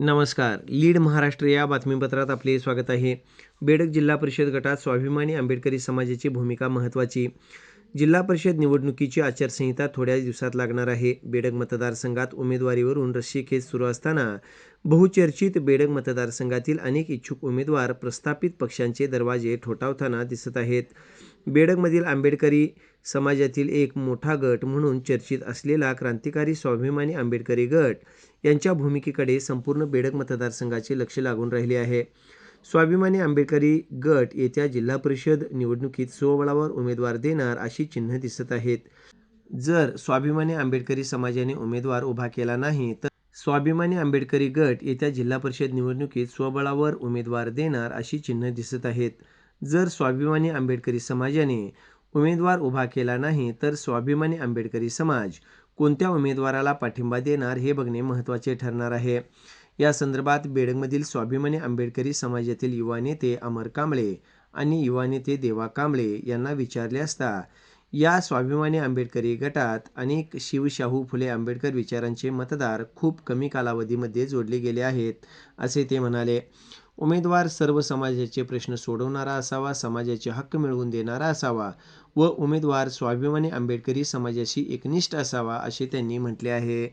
नमस्कार. लीड महाराष्ट्र या बातमीपत्रात आपले स्वागत आहे. बेडक जिल्हा परिषद गटात स्वाभिमानी आंबेडकरी समाजाची भूमिका महत्त्वाची. जिल्हा परिषद निवडणुकीची आचारसंहिता थोड्याच दिवसात लागणार आहे. बेडक मतदारसंघात उमेदवारीवरून रस्सीखेच सुरू असताना बहुचर्चित बेडक मतदारसंघातील अनेक इच्छुक उमेदवार प्रस्थापित पक्षांचे दरवाजे ठोठावताना दिसत आहेत. बेडकमधील आंबेडकरी समाजातील एक मोठा गट म्हणून चर्चित असलेला क्रांतिकारी स्वाभिमानी आंबेडकरी गट यांच्या भूमिकेकडे संपूर्ण बेडक मतदारसंघाचे लक्ष लागून राहिले आहे. स्वाभिमानी आंबेडकरी गट येत्या जिल्हा परिषद निवडणुकीत स्वबळावर उमेदवार देणार अशी चिन्ह दिसत आहेत. जर स्वाभिमानी आंबेडकरी समाजाने उमेदवार उभा केला नाही तर स्वाभिमानी आंबेडकरी गट येत्या जिल्हा परिषद निवडणुकीत स्वबळावर उमेदवार देणार अशी चिन्ह दिसत आहेत. जर स्वाभिमानी आंबेडकरी समाजाने उमेदवार उभा केला नाही तर स्वाभिमानी आंबेडकरी समाज कोणत्या उमेदवाराला पाठिंबा देणार हे बघणे महत्त्वाचे ठरणार आहे. या संदर्भात बेडगमधील स्वाभिमानी आंबेडकरी समाजातील युवा नेते अमर कांबळे आणि युवा नेते देवा कांबळे यांना विचारले असता या स्वाभिमानी आंबेडकरी गटात अनेक शिवशाहू फुले आंबेडकर विचारांचे मतदार खूप कमी कालावधीमध्ये जोडले गेले आहेत असे ते म्हणाले. उमेदवार सर्व समाजाचे प्रश्न सोडवणारा असावा समाजाचे हक्क मिळवून देणारा असावा व उमेदवार स्वाभिमानी आंबेडकरी समाजाशी एकनिष्ठ असावा असे त्यांनी म्हटले आहे.